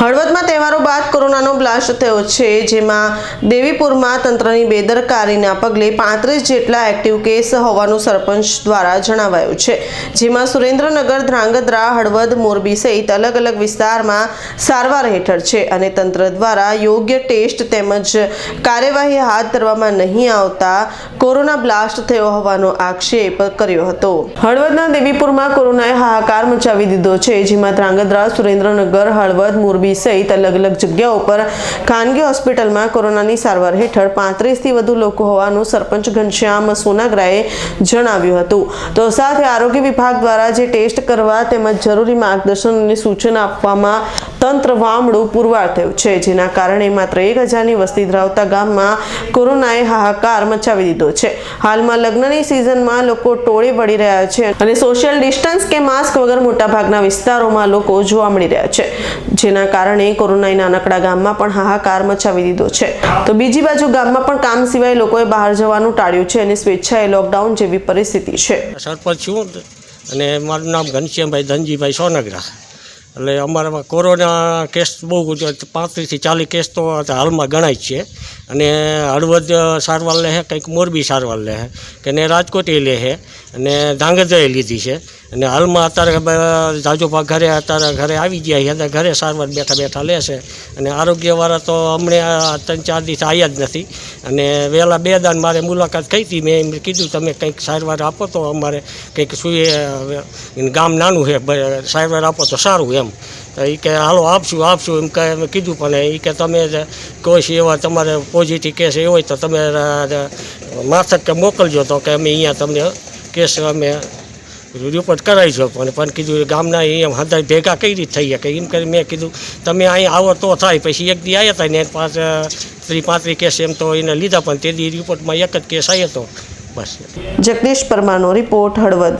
હળવદમાં તહેવારો બાદ કોરોનાનો બ્લાસ્ટ થયો છે, જેમાં દેવીપુરમાં તંત્રની બેદરકારીના પગલે પાંત્રીસ જેટલા એક્ટિવ કેસ હોવાનું સરપંચ દ્વારા જણાવાયું છે, જેમાં સુરેન્દ્રનગર, ધ્રાંગધ્રા, હળવદ, મોરબી સહિત અલગ અલગ વિસ્તારમાં સારવાર હેઠળ છે અને તંત્ર દ્વારા યોગ્ય ટેસ્ટ તેમજ કાર્યવાહી હાથ ધરવામાં નહીં આવતા કોરોના બ્લાસ્ટ થયો હોવાનો આક્ષેપ કર્યો હતો. હળવદના દેવીપુરમાં કોરોનાએ હાહાકાર મચાવી દીધો છે, જેમાં ધ્રાંગધ્રા, સુરેન્દ્રનગર, હળવદ, મોરબી સહિત અલગ અલગ જગ્યાઓ પર ખાનગી હોસ્પિટલમાં કોરોનાની સારવાર હેઠળ પાંત્રીસથી વધુ લોકો હોવાનું સરપંચ ઘનશ્યામ સોનાગરાએ જણાવ્યું હતું. તો સાથે આરોગ્ય વિભાગ દ્વારા જે ટેસ્ટ કરવા તેમજ જરૂરી માર્ગદર્શન અને સૂચના આપવામાં તંત્ર વામડું પુરવાર થયું છે. જેના કારણે માત્ર એક હજારની વસ્તી ધરાવતા ગામમાં કોરોનાએ હાહાકાર મચાવી દીધો છે. હાલમાં લગ્નની સિઝનમાં લોકો ટોળે વળી રહ્યા છે અને સોશિયલ ડિસ્ટન્સ કે માસ્ક વગર મોટાભાગના વિસ્તારોમાં લોકો જોવા મળી રહ્યા છે. જેના કારણે કોરોનાએ નાનકડા ગામમાં પણ હાહાકાર મચાવી દીધો છે. તો બીજી બાજુ ગામમાં પણ કામ સિવાય લોકોએ બહાર જવાનું ટાળ્યું છે અને સ્વેચ્છાએ લોકડાઉન જેવી પરિસ્થિતિ છે. સરપંચ છું અને મારું નામ ઘનશ્યામભાઈ ધનજીભાઈ સોનગરા. એટલે અમારામાં કોરોના કેસ બહુ પાંત્રીસથી ચાલીસ કેસ તો હાલમાં ગણાય જ છે. અને હળવદ સારવાર લે છે કંઈક મોરબી સારવાર લે છે કે ને રાજકોટ એ લે છે અને ધાંગધ્રાએ લીધી છે. અને હાલમાં અત્યારે જાજુભા ઘરે અત્યારે ઘરે આવી ગયા છે. ઘરે સારવાર બેઠા બેઠા લે છે. અને આરોગ્યવાળા તો હમણાં ત્રણ ચાર દિવસ આવ્યા જ નથી. અને વહેલા બે દાન મારે મુલાકાત થઈ હતી. મેં એમને કીધું, તમે કંઈક સારવાર આપો તો અમારે કંઈક સુઈ ગામ નાનું છે સારવાર આપો તો સારું એમ. તો એ કે, હાલો, આપશું આપશું. એમ કહે અમે કીધું, પણ એ કે, તમે કોઈ એવા તમારે પોઝિટિવ કેસ એ હોય તો તમે માથક કે મોકલજો તો કે અમે અહીંયા તમને કેસ અમે રિપોર્ટ કરાવીશું પણ પણ કીધું ગામના અહીંયા હદાય ભેગા કઈ રીતે થઈ કે એમ કરી મેં કીધું, તમે અહીં આવો તો થાય. પછી એક દી આવ્યા હતા ને પાંચ, ત્રી પાંત્રી કેસ એમ તો એને લીધા, પણ તે દી રિપોર્ટમાં એક જ કેસ આવ્યો હતો બસ. જગદીશ પરમારનો રિપોર્ટ હળવદ.